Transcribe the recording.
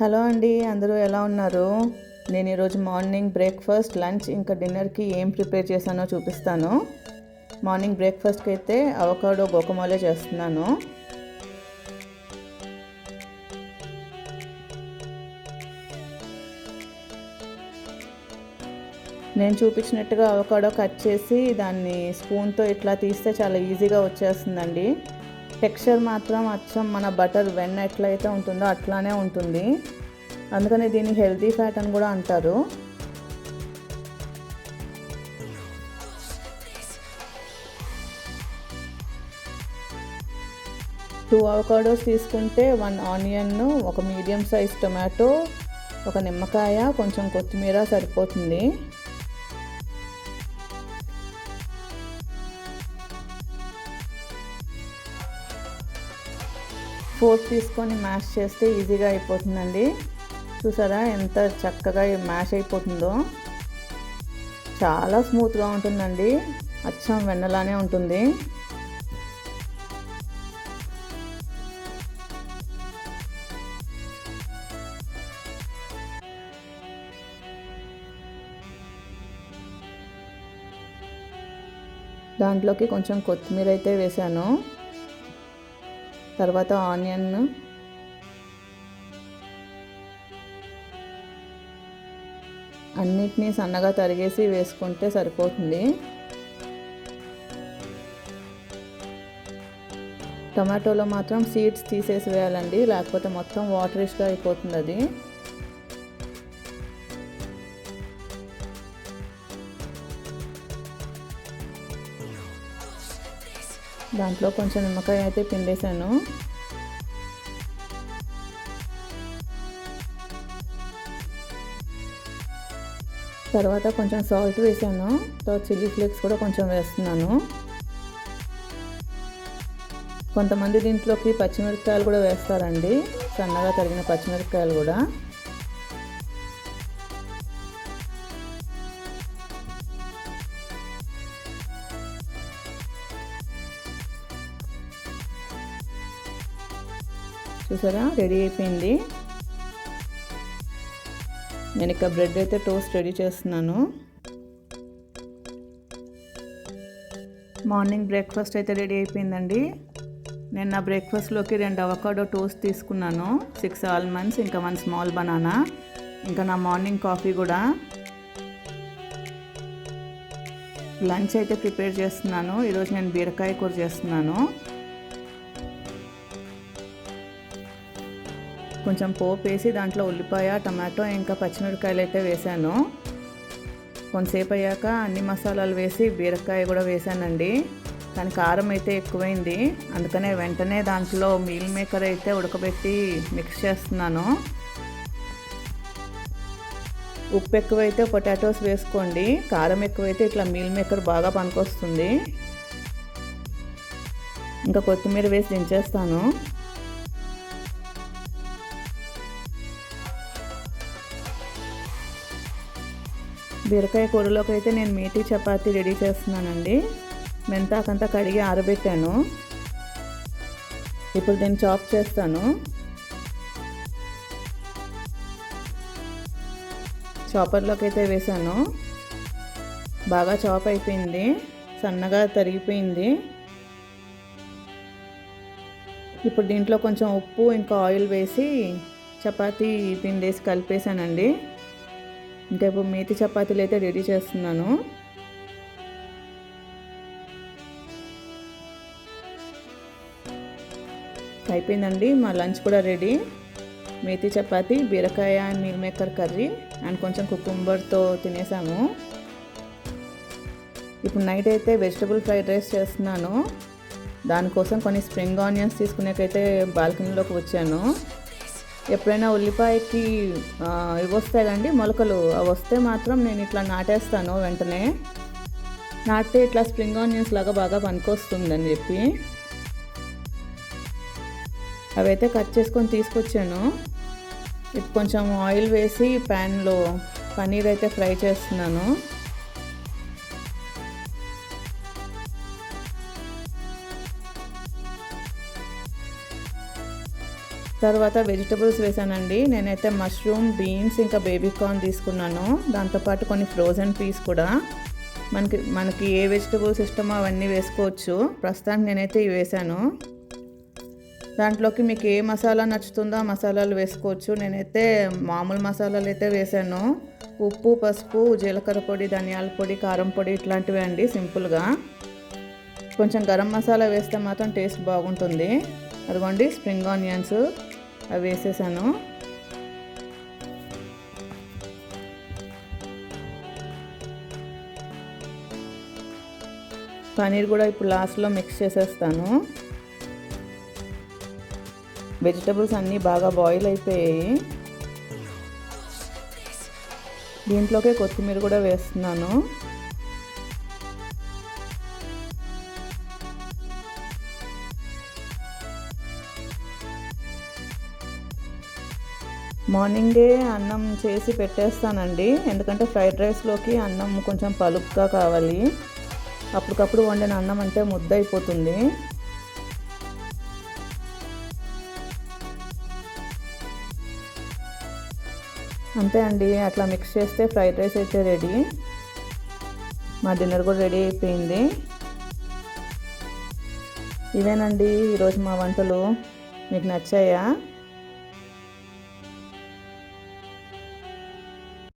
Hello అండి అందరూ ఎలా ఉన్నారు? నేను ఈరోజు మార్నింగ్ బ్రేక్ఫాస్ట్ లంచ్ ఇంకా డిన్నర్కి ఏం ప్రిపేర్ చేశానో చూపిస్తాను. మార్నింగ్ బ్రేక్ఫాస్ట్కి అయితే అవకాడో గోకమాలే చేస్తున్నాను. నేను చూపించినట్టుగా అవకాడో కట్ చేసి దాన్ని స్పూన్తో ఇట్లా తీస్తే చాలా ఈజీగా వచ్చేస్తుందండి. టెక్స్చర్ మాత్రం అచ్చం మన బటర్ వెన్న ఎట్లయితే ఉంటుందో అట్లానే ఉంటుంది. అందుకని దీన్ని హెల్తీ ఫ్యాట్ అని కూడా అంటారు. టూ అవకాడోస్ తీసుకుంటే వన్ ఆనియన్ ఒక మీడియం సైజ్ టొమాటో ఒక నిమ్మకాయ కొంచెం కొత్తిమీర సరిపోతుంది. ఫోర్క్ తీసుకొని మ్యాష్ చేస్తే ఈజీగా అయిపోతుందండి. చూసారా ఎంత చక్కగా మ్యాష్ అయిపోతుందో. చాలా స్మూత్గా ఉంటుందండి. అచ్చం వెన్నలానే ఉంటుంది. దాంట్లోకి కొంచెం కొత్తిమీర అయితే వేసాను తర్వాత ఆనియన్. అన్నిటినీ సన్నగా తరిగేసి వేసుకుంటే సరిపోతుంది. టమాటోలో మాత్రం సీడ్స్ తీసేసి వేయాలండి లేకపోతే మొత్తం వాటరిష్గా అయిపోతుంది అది. దాంట్లో కొంచెం నిమ్మకాయ అయితే పిండేశాను. తర్వాత కొంచెం సాల్ట్ వేసాను. తర్వాత చిల్లీ ఫ్లేక్స్ కూడా కొంచెం వేస్తున్నాను. కొంతమంది దీంట్లోకి పచ్చిమిరపకాయలు కూడా వేస్తారండి. సన్నగా తరిగిన పచ్చిమిరపకాయలు కూడా. చూసారా? రెడీ అయిపోయింది. నేను ఇక బ్రెడ్ అయితే టోస్ట్ రెడీ చేస్తున్నాను. మార్నింగ్ బ్రేక్ఫాస్ట్ అయితే రెడీ అయిపోయిందండి. నేను నా బ్రేక్ఫాస్ట్లోకి రెండు అవకాడో టోస్ట్ తీసుకున్నాను. సిక్స్ ఆల్మండ్స్ ఇంకా వన్ స్మాల్ బనానా ఇంకా నా మార్నింగ్ కాఫీ కూడా. లంచ్ అయితే ప్రిపేర్ చేస్తున్నాను. ఈరోజు నేను బీరకాయ కూర చేస్తున్నాను. కొంచెం పోపు వేసి దాంట్లో ఉల్లిపాయ టమాటో ఇంకా పచ్చిమిరపకాయలు అయితే వేసాను. కొంతసేపు అయ్యాక అన్ని మసాలాలు వేసి బీరకాయ కూడా వేసానండి. కానీ కారం అయితే ఎక్కువైంది. అందుకనే వెంటనే దాంట్లో మీల్ మేకర్ అయితే ఉడకబెట్టి మిక్స్ చేస్తున్నాను. ఉప్పు ఎక్కువైతే పొటాటోస్ వేసుకోండి. కారం ఎక్కువైతే ఇట్లా మీల్ మేకర్ బాగా పనికొస్తుంది. ఇంకా కొత్తిమీర వేసి దించేస్తాను. బీరకాయ కూరలోకి అయితే నేను మీటి చపాతీ రెడీ చేస్తున్నానండి. మెంతాకంతా కడిగి ఆరబెట్టాను. ఇప్పుడు దీన్ని చాప్ చేస్తాను. చాపర్లోకి అయితే వేసాను. బాగా చాప్ అయిపోయింది. సన్నగా తరిగిపోయింది. ఇప్పుడు దీంట్లో కొంచెం ఉప్పు ఇంకా ఆయిల్ వేసి చపాతీ పిండేసి కలిపేసానండి ఇంకా ఇప్పుడు మేతి చపాతీలు అయితే రెడీ చేస్తున్నాను. అయిపోయిందండి మా లంచ్ కూడా రెడీ. మేతి చపాతి బీరకాయ మీల్ మేకర్ కర్రీ అండ్ కొంచెం కుకుంబర్తో తినేసాము. ఇప్పుడు నైట్ అయితే వెజిటబుల్ ఫ్రైడ్ రైస్ చేస్తున్నాను. దానికోసం కొన్ని స్ప్రింగ్ ఆనియన్స్ తీసుకునేకైతే బాల్కనీలోకి వచ్చాను. ఎప్పుడైనా ఉల్లిపాయకి ఇవి వస్తాయి కండి మొలకలు. అవి వస్తే మాత్రం నేను ఇట్లా నాటేస్తాను వెంటనే. నాటితే ఇట్లా స్ప్రింగ్ ఆనియన్స్ లాగా బాగా పనికొస్తుందని చెప్పి. అవైతే కట్ చేసుకొని తీసుకొచ్చాను. ఇప్పుడు కొంచెం ఆయిల్ వేసి ప్యాన్లో పన్నీర్ అయితే ఫ్రై చేస్తున్నాను. తర్వాత వెజిటబుల్స్ వేసానండి. నేనైతే మష్రూమ్ బీన్స్ ఇంకా బేబీ కార్న్ తీసుకున్నాను. దాంతోపాటు కొన్ని ఫ్రోజన్ పీస్ కూడా. మనకి మనకి ఏ వెజిటబుల్స్ ఇష్టమో అవన్నీ వేసుకోవచ్చు. ప్రస్తుతానికి నేనైతే ఇవి వేసాను. దాంట్లోకి మీకు ఏ మసాలా నచ్చుతుందో ఆ మసాలాలు వేసుకోవచ్చు. నేనైతే మామూలు మసాలాలు అయితే వేసాను. ఉప్పు పసుపు జీలకర్ర పొడి ధనియాల పొడి కారం పొడి ఇట్లాంటివి అండి సింపుల్గా. కొంచెం గరం మసాలా వేస్తే మాత్రం టేస్ట్ బాగుంటుంది. అదిగోండి స్ప్రింగ్ ఆనియన్స్ అవి వేసేసాను. పనీర్ కూడా ఇప్పుడు లాస్ట్లో మిక్స్ చేసేస్తాను. వెజిటబుల్స్ అన్నీ బాగా బాయిల్ అయిపోయాయి. దీంట్లోకే కొత్తిమీర కూడా వేస్తున్నాను. మార్నింగే అన్నం చేసి పెట్టేస్తానండి. ఎందుకంటే ఫ్రైడ్ రైస్లోకి అన్నం కొంచెం పలుపుగా కావాలి. అప్పటికప్పుడు వండిన అన్నం అంటే ముద్ద అయిపోతుంది. అంతే అండి. అట్లా మిక్స్ చేస్తే ఫ్రైడ్ రైస్ అయితే రెడీ. మా డిన్నర్ కూడా రెడీ అయిపోయింది. ఇవేనండి ఈరోజు మా వంటలు. మీకు నచ్చాయా?